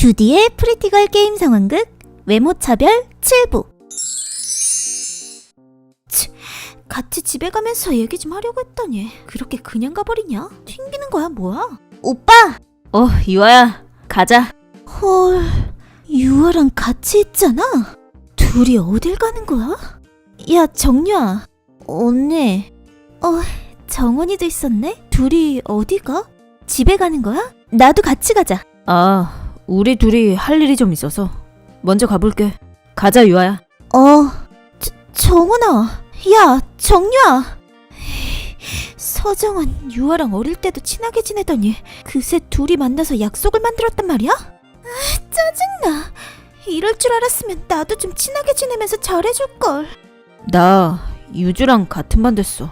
주디의 프리티걸 게임 상황극 외모 차별 7부. 치, 같이 집에 가면서 얘기 좀 하려고 했더니 그렇게 그냥 가버리냐? 튕기는 거야 뭐야? 오빠! 어, 유아야, 가자. 헐, 유아랑 같이 있잖아? 둘이 어딜 가는 거야? 야, 정유아. 언니. 어, 정원이도 있었네? 둘이 어디 가? 집에 가는 거야? 나도 같이 가자. 아, 우리 둘이 할 일이 좀 있어서 먼저 가볼게. 가자, 유아야. 어, 저, 정원아. 야, 정유아. 서정은 유아랑 어릴 때도 친하게 지내더니 그새 둘이 만나서 약속을 만들었단 말이야? 아, 짜증나. 이럴 줄 알았으면 나도 좀 친하게 지내면서 잘해줄걸. 나 유주랑 같은 반 됐어.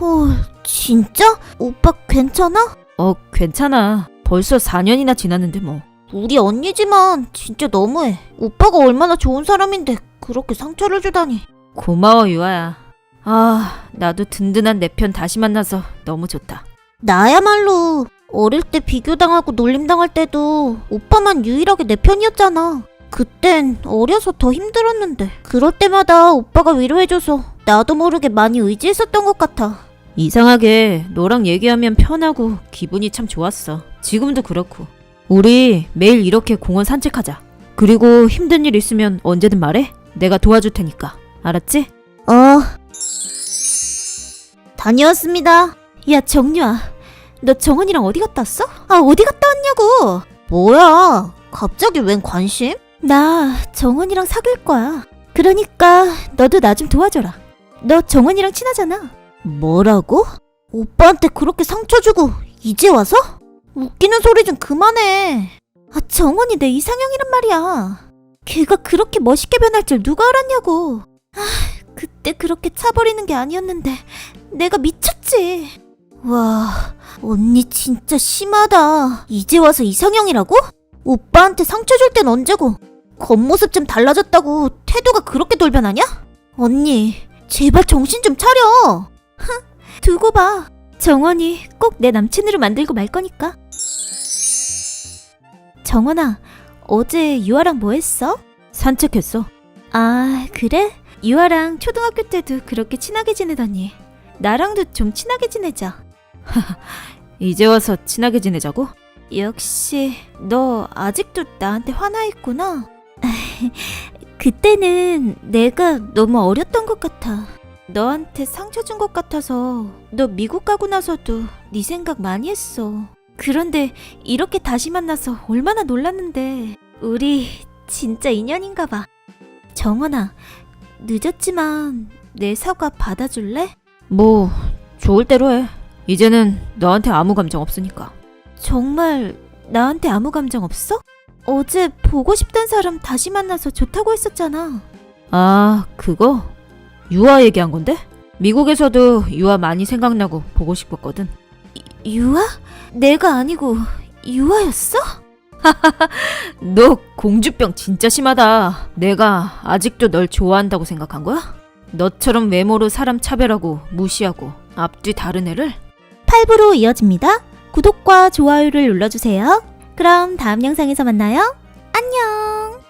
헐, 진짜? 오빠 괜찮아? 어, 괜찮아. 벌써 4년이나 지났는데 뭐. 우리 언니지만 진짜 너무해. 오빠가 얼마나 좋은 사람인데 그렇게 상처를 주다니. 고마워, 유아야. 아, 나도 든든한 내 편 다시 만나서 너무 좋다. 나야말로 어릴 때 비교당하고 놀림당할 때도 오빠만 유일하게 내 편이었잖아. 그땐 어려서 더 힘들었는데 그럴 때마다 오빠가 위로해줘서 나도 모르게 많이 의지했었던 것 같아. 이상하게 너랑 얘기하면 편하고 기분이 참 좋았어. 지금도 그렇고. 우리 매일 이렇게 공원 산책하자. 그리고 힘든 일 있으면 언제든 말해. 내가 도와줄 테니까. 알았지? 어. 다녀왔습니다. 야, 정유아. 너 정원이랑 어디 갔다 왔어? 아, 어디 갔다 왔냐고. 뭐야? 갑자기 웬 관심? 나 정원이랑 사귈 거야. 그러니까 너도 나 좀 도와줘라. 너 정원이랑 친하잖아. 뭐라고? 오빠한테 그렇게 상처 주고 이제 와서? 웃기는 소리 좀 그만해. 아, 정원이 내 이상형이란 말이야. 걔가 그렇게 멋있게 변할 줄 누가 알았냐고. 그때 그렇게 차버리는 게 아니었는데 내가 미쳤지. 와, 언니 진짜 심하다. 이제 와서 이상형이라고? 오빠한테 상처 줄 땐 언제고? 겉모습 좀 달라졌다고 태도가 그렇게 돌변하냐? 언니, 제발 정신 좀 차려. 두고 봐. 정원이 꼭 내 남친으로 만들고 말 거니까. 정원아, 어제 유아랑 뭐 했어? 산책했어. 아, 그래? 유아랑 초등학교 때도 그렇게 친하게 지내더니 나랑도 좀 친하게 지내자. 이제 와서 친하게 지내자고? 역시 너 아직도 나한테 화나 있구나. 그때는 내가 너무 어렸던 것 같아. 너한테 상처 준 것 같아서 너 미국 가고 나서도 네 생각 많이 했어. 그런데 이렇게 다시 만나서 얼마나 놀랐는데 우리 진짜 인연인가 봐. 정원아, 늦었지만 내 사과 받아줄래? 뭐, 좋을 대로 해. 이제는 너한테 아무 감정 없으니까. 정말 나한테 아무 감정 없어? 어제 보고 싶단 사람 다시 만나서 좋다고 했었잖아. 아, 그거? 유아 얘기한 건데? 미국에서도 유아 많이 생각나고 보고 싶었거든. 유아? 내가 아니고 유아였어? 너 공주병 진짜 심하다. 내가 아직도 널 좋아한다고 생각한 거야? 너처럼 외모로 사람 차별하고 무시하고 앞뒤 다른 애를? 8부로 이어집니다. 구독과 좋아요를 눌러주세요. 그럼 다음 영상에서 만나요. 안녕!